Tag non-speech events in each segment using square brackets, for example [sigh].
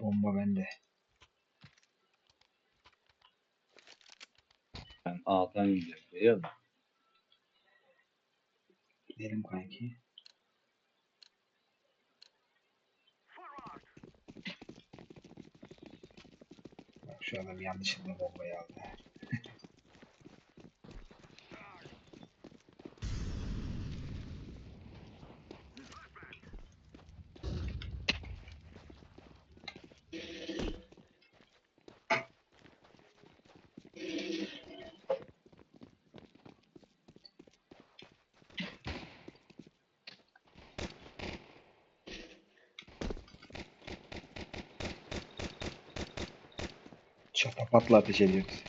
Bomba bende. Ben A'dan gidiyorum. Biliyor musun? Gidelim kanki. Bak şu adam yanlışlıkla bombayı aldı. Çatapatla ateş ediyoruz.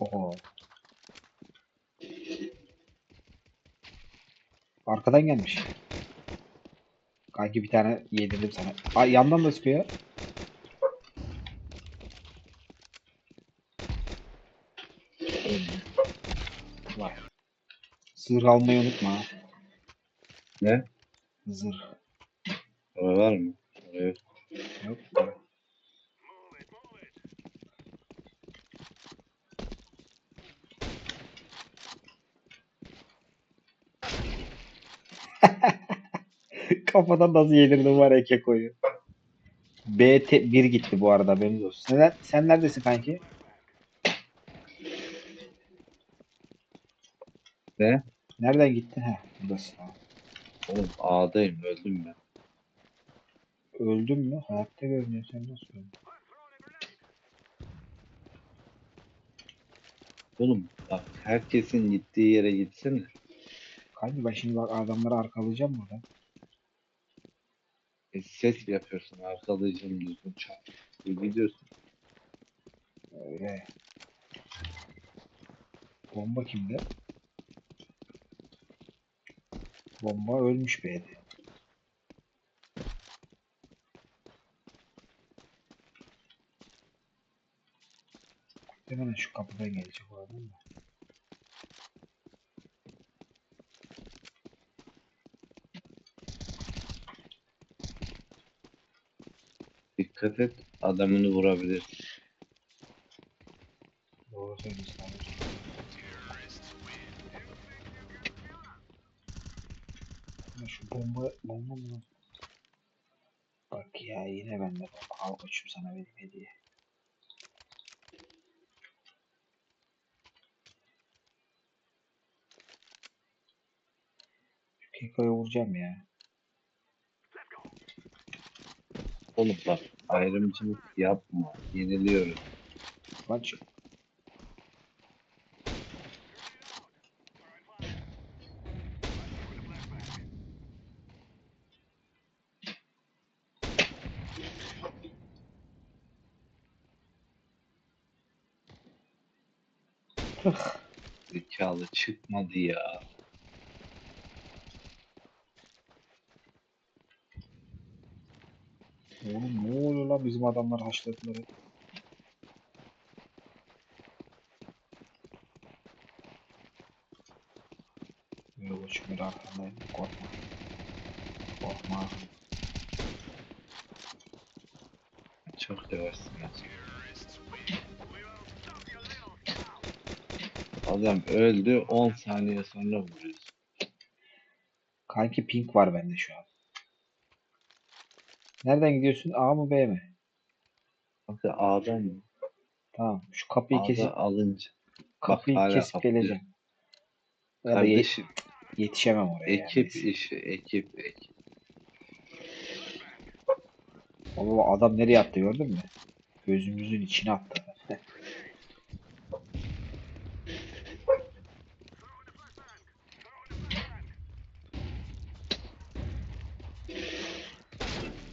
Oho. Arkadan gelmiş. Kanki bir tane yedirdim sana. Ay yandan da sıkıyor. Vay. Zırh almayı unutma. Ne? Zırh. Orada var mı? Oraya yok. Yok. [laughs] Kafadan nasıl yedirdim var eke koyu. BT 1 gitti bu arada benim olsun. Sen, sen neredesin kanki? Ne? Nereden gittin? Ha, buradasın. Oğlum A'dayım. Öldüm ben. Öldün mü? Hayatta görünüyor. Sen nasıl öldün? Oğlum bak herkesin gittiği yere gitsene. Kanki ben şimdi bak adamları arkalayacağım buradan. E, ses yapıyorsun. Arkalayacağım diyorsun. Çat. E, gidiyorsun. Öyle. Bomba kimde? Bomba ölmüş B'de. Hemen şu kapıdan gelecek o adam da. Dikkat et. Adamını vurabilir. Doğru söylüyorsun koçum sana vereyim hediye. Şu Keko'ya vuracağım ya. Oğlum bak ayrımcılık yapma. Yeniliyoruz. Lan şu- Zekalı çıkmadı ya. Oğlum ne oluyor lan bizim adamlar haşladılar hep. Koçum bir arkandayım. Korkma. Korkma. Çok yavaşsın ya. Adam öldü 10 saniye sonra vuruyorsun. Kanki pink var bende şu an. Nereden gidiyorsun? A mı B mi? Kanka A'dan mı? Tamam. Şu kapıyı kesip alınca. kapıyı hala kesip geleceğim. Kardeşim yetişemem oraya. yani. ekip işi ekip ekip. Baba adam nereye attı gördün mü? Gözümüzün içine attı.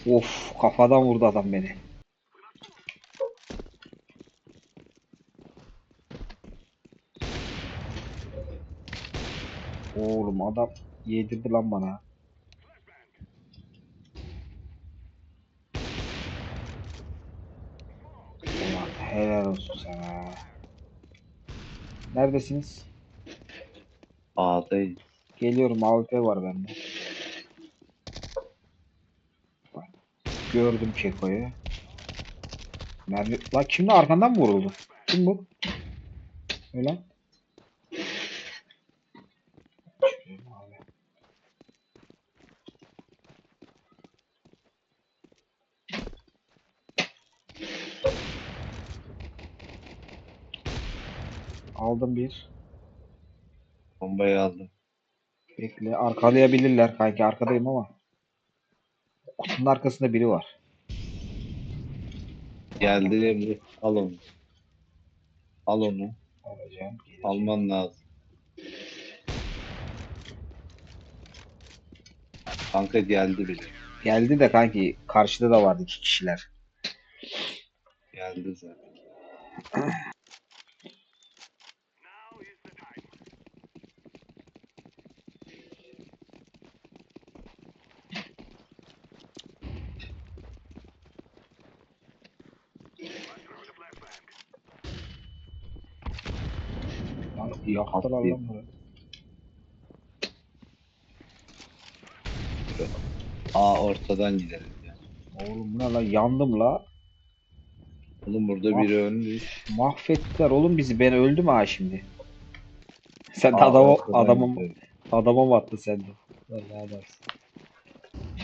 Of kafadan vurdu adam beni. Oğlum adam yedirdi lan bana. Ulan helal olsun sana. Neredesiniz? A'dayız. Geliyorum AWP var bende. Bak, Gördüm Keko'yu. Mermi... La kimdi arkandan mı vuruldu? Kim bu? Öyle. Aldım bir. Bombayı aldım. Bekle. Arkalayabilirler kanki. Arkadayım ama. Kutunun arkasında biri var. Geldi Emre. Al onu. Al onu. Alacağım. geleceğim. Alman lazım. Kanka geldi bile. Geldi de kanki. Karşıda da vardı iki kişiler. Geldi zaten. Lan yaktılar lan burayı. Aa ortadan gidelim ya. Oğlum bu ne lan? Yandım la. Oğlum burada biri ölmüş. Mahvettiler oğlum bizi. Ben öldüm ha şimdi. Sen Aa, adama, gidelim. adama mı attın sen de? Vallahi adamsın.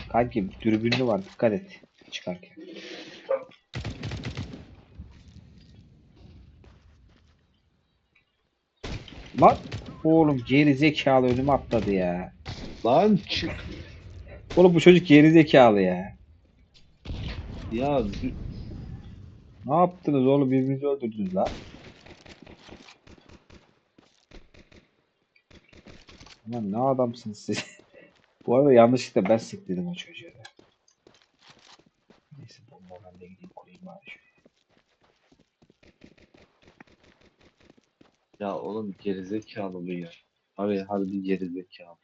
Kanki dürbünlü var. Dikkat et. Çıkarken. Lan oğlum geri zekalı önüme atladı ya. Lan çık. Oğlum bu çocuk geri zekalı ya. Ya Ne yaptınız oğlum birbirinizi öldürdünüz lan. Ulan ne adamsınız siz. [laughs] Bu arada yanlışlıkla ben sıktıydım o çocuğa. da. Neyse bomba ben de gideyim kurayım bari şöyle. Ya oğlum gerizekalı bu ya. Abi harbi gerizekalı.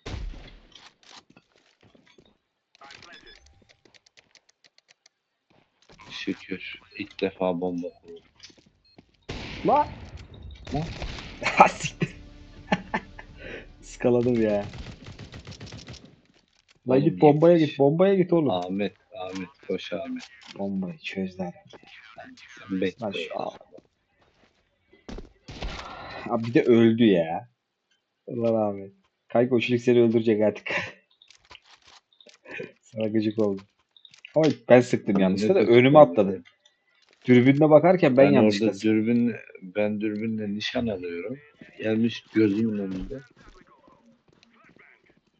Şükür. ilk defa bomba kurdum. Lan. [laughs] Ha siktir. Iskaladım ya. Oğlum git bombaya git bombaya git oğlum. Ahmet, Ahmet, koş Ahmet. Bombayı çözdüler. Sen bekle. Lan şu- ya. [laughs] Abi bir de öldü ya. Allah abi. Kanka o çocuk seni öldürecek artık. [laughs] Sana gıcık oldu. Ama ben sıktım yanlışlıkla da önüme atladı. Dürbünle bakarken ben, Ben, yanlışlıkla orada dürbün, ben dürbünle nişan alıyorum. Gelmiş gözümün önünde.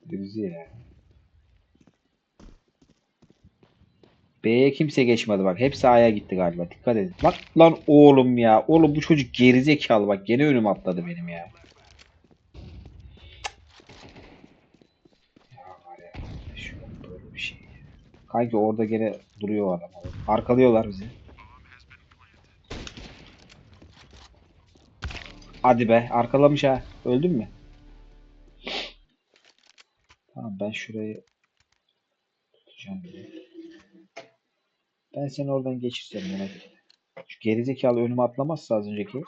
Düzü ya. B'ye kimse geçmedi bak. Hepsi A'ya gitti galiba. Dikkat edin. Bak lan oğlum ya. Oğlum bu çocuk gerizekalı bak. Gene önüme atladı benim ya. Şey. Kanki orada gene duruyor adam. Arkalıyorlar bizi. Hadi be. Arkalamış ha. Öldün mü? Tamam ben şurayı tutacağım bir de. Ben seni oradan geçireceğim merak etme. Şu gerizekalı önüme atlamazsa az önceki.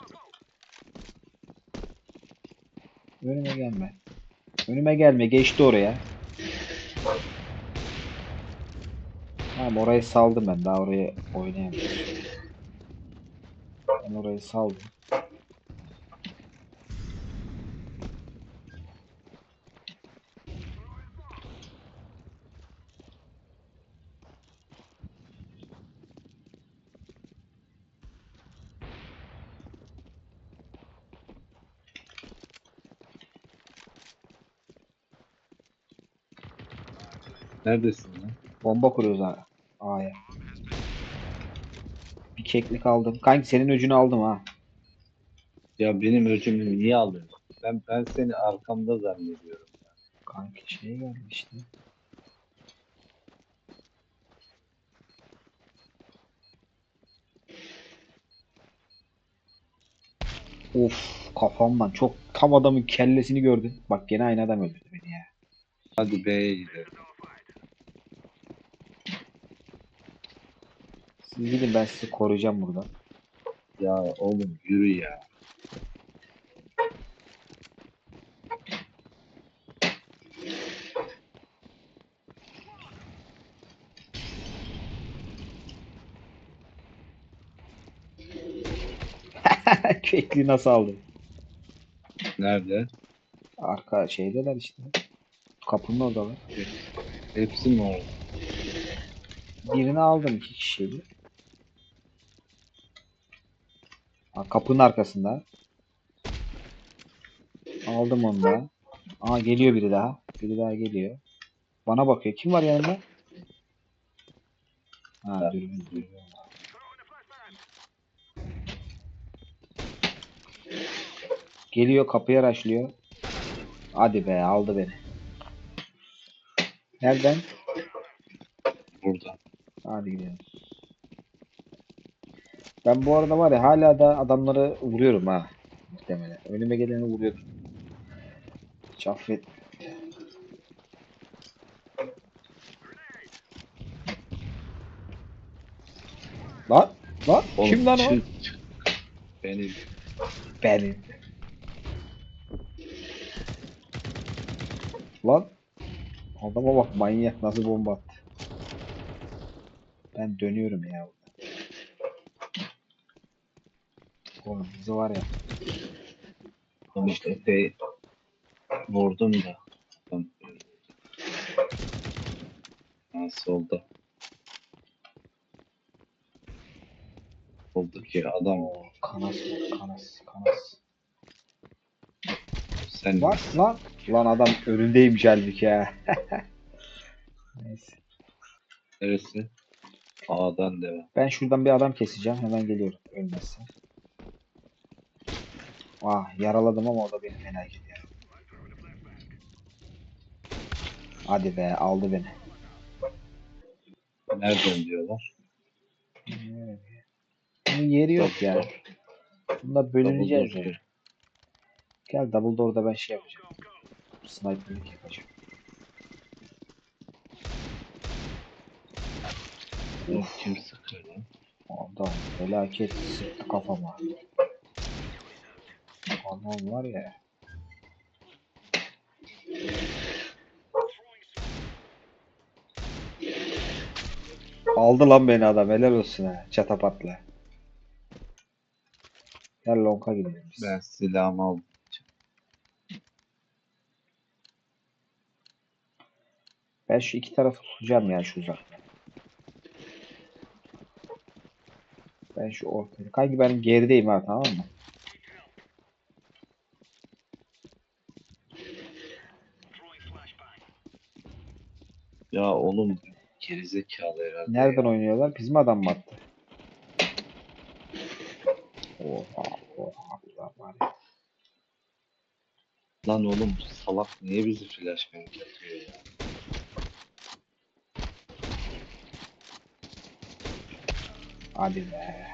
Önüme gelme. Önüme gelme. Geçti oraya. Tamam orayı saldım ben. Daha oraya oynayamıyorum. Ben orayı saldım. Neredesin lan? Bomba kuruyoruz ha. A'ya. Bir keklik aldım. Kanki senin öcünü aldım ha. Ya benim öcümü niye alıyorsun? Ben, ben seni arkamda zannediyorum. Kanki şey geldi işte. Of kafamdan çok tam adamın kellesini gördün. Bak gene aynı adam öldürdü beni ya. Hadi B'ye gidelim. Gidin ben sizi koruyacağım burada. Ya oğlum yürü ya. [laughs] Kekli nasıl aldım? Nerede? Arka şeydeler işte. Kapının oradalar. Hepsi mi orada? Birini aldım iki kişiyi. Ha, kapının arkasında. Aldım onu da. Aa geliyor biri daha. Biri daha geliyor. Bana bakıyor. Kim var yanında? Ha dürbün dürbün. Geliyor kapıyı araşlıyor. Hadi be aldı beni. Nereden? Burada. Hadi gidelim. Ben bu arada var ya hala da adamları vuruyorum ha. Muhtemelen. Önüme geleni vuruyorum. Hiç affet. Lan! Lan! Oğlum, Kim lan o? çık, çık. Benim. Benim. Lan! Adama bak manyak nasıl bomba attı. Ben dönüyorum ya. burada. Oğlum bizi var ya. Oğlum işte epey vurdum da. Öldü. Ha solda. Soldaki adam Oo, kanas var, kanas, kanas. sen Lan lan. Lan adam önündeymiş halbuki [laughs] ya. Neyse. neresi? A'dan devam. Ben şuradan bir adam keseceğim. Hemen geliyorum. Ölmezse. Ah yaraladım ama o da beni fena gidiyor. Hadi be aldı beni. Nereden diyorlar? Bunun yeri yok ya. Bunda bölüneceğiz ya. Gel double door'da ben şey yapacağım. Sniper'lık yapacağım. Kim sıkıyor lan? Adam felaket sıktı kafama. Adam var ya. Aldı lan beni adam helal olsun ha çatapatla. Gel lonka gidelim. Ben silahımı aldım. Ben şu iki tarafı tutacağım ya şu uzakta. Ben şu ortaya. Kanki ben gerideyim ha tamam mı? Ya oğlum gerizekalı herhalde. Nereden ya. oynuyorlar? Bizim adam mı attı? Oha oha ulan var ya. Lan oğlum salak niye bizi flashbang atıyor ya? Hadi be.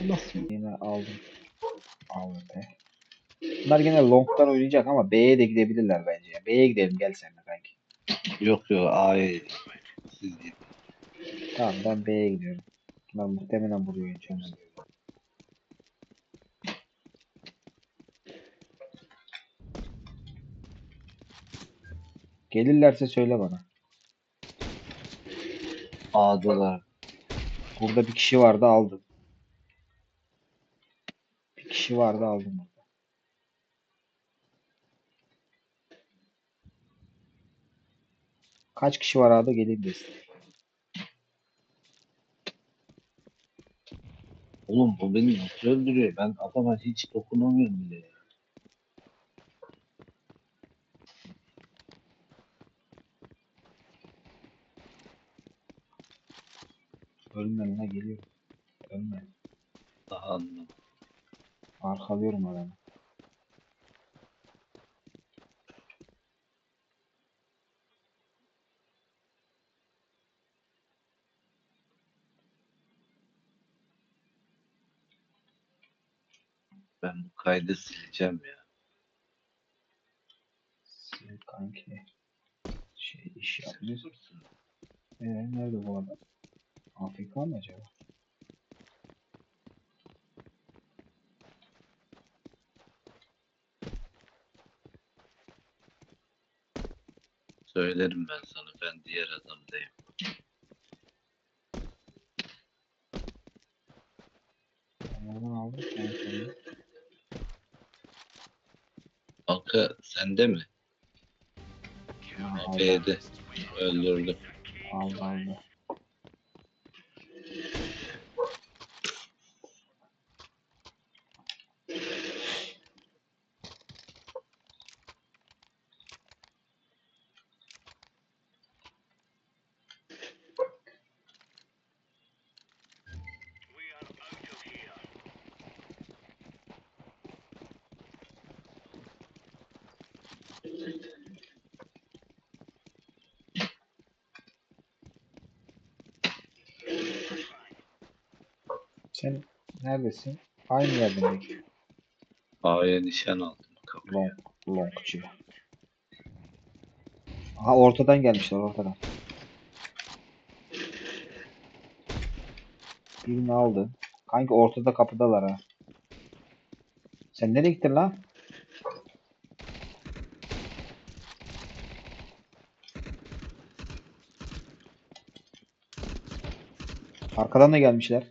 Bu Nasıl? Yine aldım. Aldım be. Bunlar gene long'dan oynayacak ama B'ye de gidebilirler bence. B'ye gidelim gel sen de kanki. Yok yok A'ya siz gidin. Tamam ben B'ye gidiyorum. Bunlar muhtemelen buraya oynayacağım. Gelirlerse söyle bana. A'dalar. Burada bir kişi vardı aldım. Bir kişi vardı aldım Kaç kişi var arada geleyim desin. Oğlum bu beni nasıl öldürüyor? Ben adama hiç dokunamıyorum bile. ya. Ölme lan geliyor. Ölme. Daha anlamadım. Arkalıyorum adamı. Ben bu kaydı sileceğim ya. Sil kanki. Şey iş yapıyor. Ee, nerede bu adam? Afrika mı acaba? Söylerim ben sana. Ben diğer adamdayım. Nereden aldın sen seni? Kanka sende mi? Aldı, B'de. Öldürdü. aldı, aldı. Sen neredesin? Aynı yerde mi? A'ya nişan aldım. Kapıya. Long, longçu. Ha ortadan gelmişler ortadan. Birini aldı. Kanki ortada kapıdalar ha. Sen nereye gittin lan? Arkadan da gelmişler.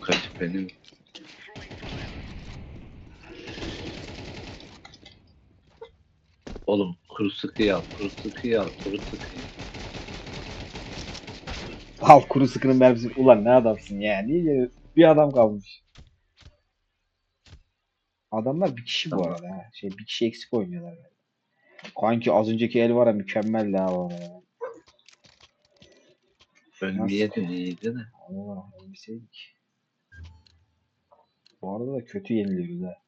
Kaç benim. Oğlum kuru sıkıyı al, kuru sıkıyı al, kuru sıkıyı. Al kuru sıkının mermisi. Ulan ne adamsın ya. Niye? Bir adam kalmış. Adamlar bir kişi bu arada. Şey bir kişi eksik oynuyorlar. Yani. Kanki az önceki el var ya mükemmel ha bu arada. Ölmeyeydin iyiydi de. Allah ölmeseydik. Bu arada da kötü yeniliyoruz ha.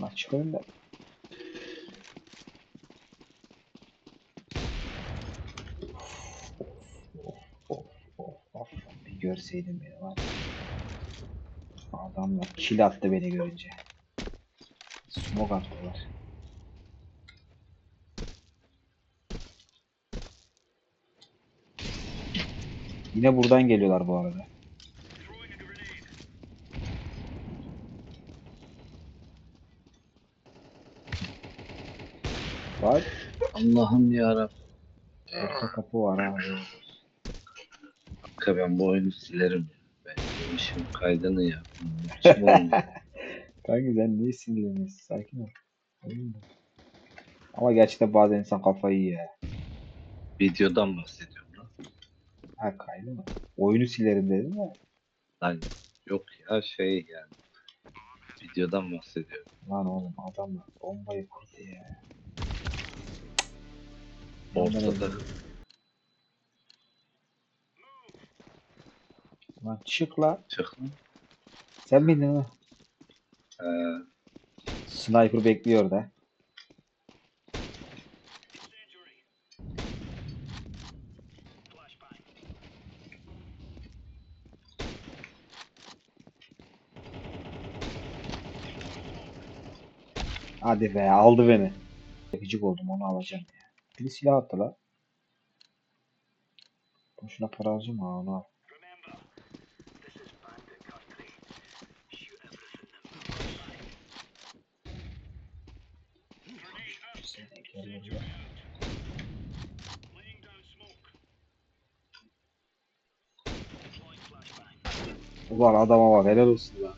Lan çıkalım da. Of, of, of. Bir görseydim beni lan. Adamlar kill attı beni görünce. Smoke attılar. Yine buradan geliyorlar bu arada. Var. Allah'ım yarabbim. Orta kapı var abi. Kanka ben bu oyunu silerim. Ben işin kaydını olmuyor? [laughs] Kanka sen niye sinirleniyorsun? Sakin ol. Ama gerçekten bazen insan kafayı yiyor. ya. Videodan bahsediyorum. Ha kaydı mı? Oyunu silerim dedim ya. Lan yok ya şey yani. Videodan bahsediyorum. Lan oğlum adamlar bombayı kurdu ya. Ortada. Lan çık la. Çık lan. Sen miydin ha? Ee, Sniper bekliyor da. Hadi be aldı beni. Gıcık oldum onu alacağım ya. Silah attı la. Boşuna para harcama onu al. Ulan adama bak helal olsun lan.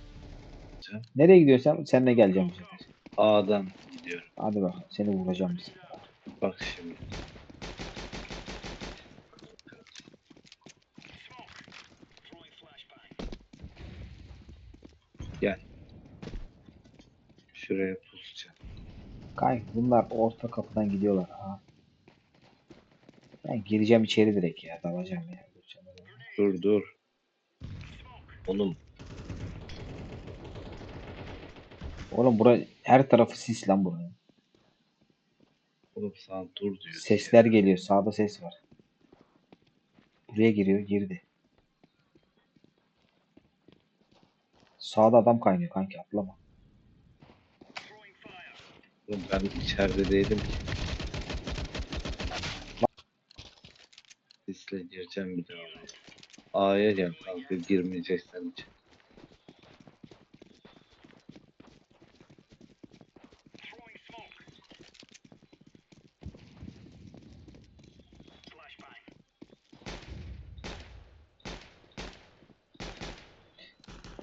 Nereye gidiyorsun sen? Seninle geleceğim bu sefer. A'dan gidiyorum. Hadi bak seni vuracağım sefer. Bak şimdi. Gel. Şuraya pusacağım. Kanka bunlar orta kapıdan gidiyorlar ha. Ben gireceğim içeri direkt ya dalacağım ya. Dur dur. Oğlum Oğlum bura her tarafı sis lan buranın. oğlum sana dur diyor. Sesler geliyor sağda ses var. Buraya giriyor girdi. Sağda adam kaynıyor kanki atlama. Oğlum ben içeride değilim ki. Sisle gireceğim bir daha. A'ya gel kanka girmeyeceksen hiç.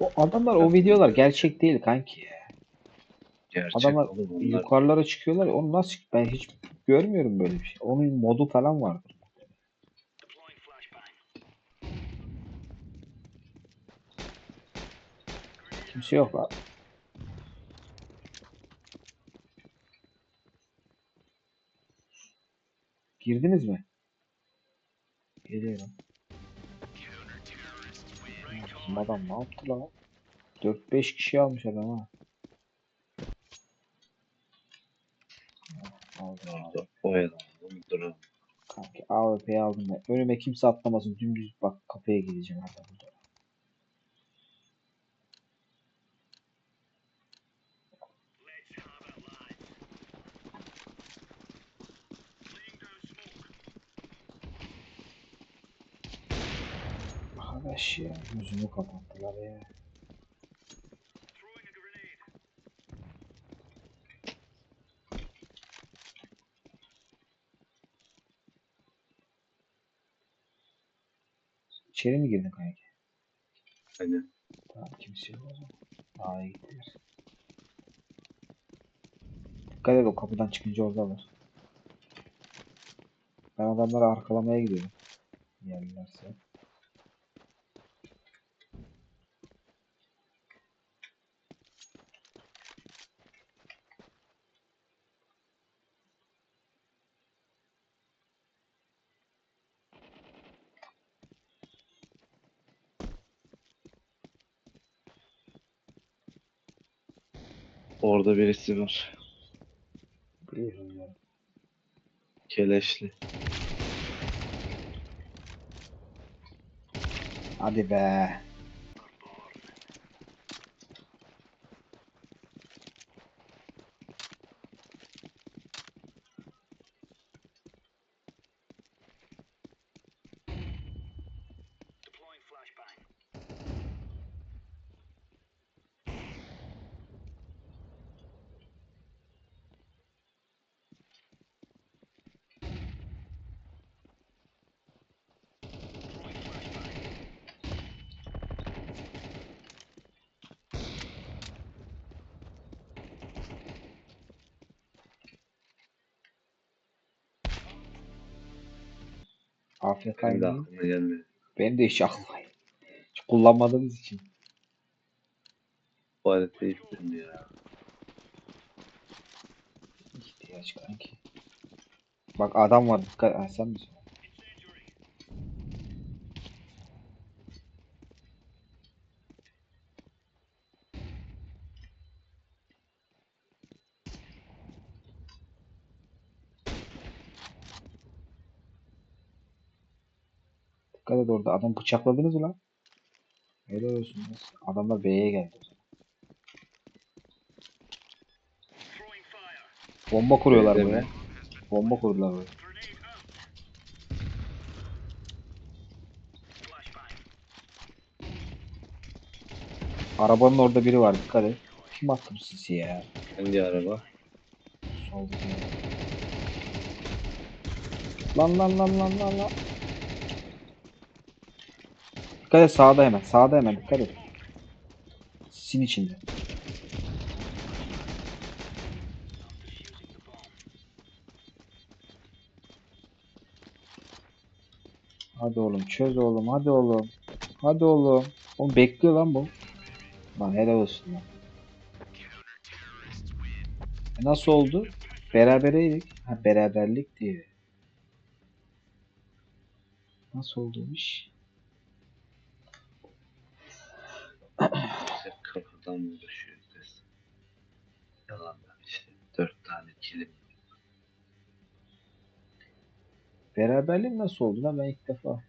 O adamlar o videolar gerçek değil kanki. Gerçek Adamlar oğlum yukarılara çıkıyorlar. ya, Onu nasıl ben hiç görmüyorum böyle bir şey. Onun modu falan vardır. Kimse yok abi. Girdiniz mi? Geliyorum. Bizim adam ne yaptı lan? 4-5 kişi almış adam ha. Aldım. Kanki AWP'yi aldım ben. Önüme kimse atlamasın. Dümdüz bak kapıya gideceğim hadi burada. Arkadaş ya gözümü kapattılar ya. İçeri mi girdin kanki? Aynen. Tamam kimse yok o zaman. Daha iyi gittiler. Dikkat et o kapıdan çıkınca oradalar. Ben adamları arkalamaya gidiyorum. Yerlerse. Orada birisi var. Biliyorum ya. Keleşli. Hadi be. AFK Benim de aklıma gelmedi. Benim de hiç aklıma hiç kullanmadığımız için. Haritayı istedim ya. İhtiyaç kanki. Bak adam var dikkat. Ha, sen misin? Dikkat et orada. Adam bıçakladınız lan? Helal olsun. Adamlar B'ye geldi. Bomba kuruyorlar B'de buraya. mi? Bomba kurdular buraya. Arabanın orada biri var dikkat et. Kim attı bu sisi ya? Hangi araba? Solda bir yer. Lan lan lan lan lan lan. Dikkat et sağda hemen. Sağda hemen dikkat et. Sin içinde. Hadi oğlum çöz oğlum hadi oğlum. Hadi oğlum. Oğlum bekliyor lan bu. Lan helal olsun lan. E nasıl oldu? Berabereydik. Ha beraberlik diye. Nasıl oldu iş? İşte kafadan uğraşıyoruz biz. Yalandan işte. Dört tane kilim. Beraberlik nasıl oldu lan ben ilk defa.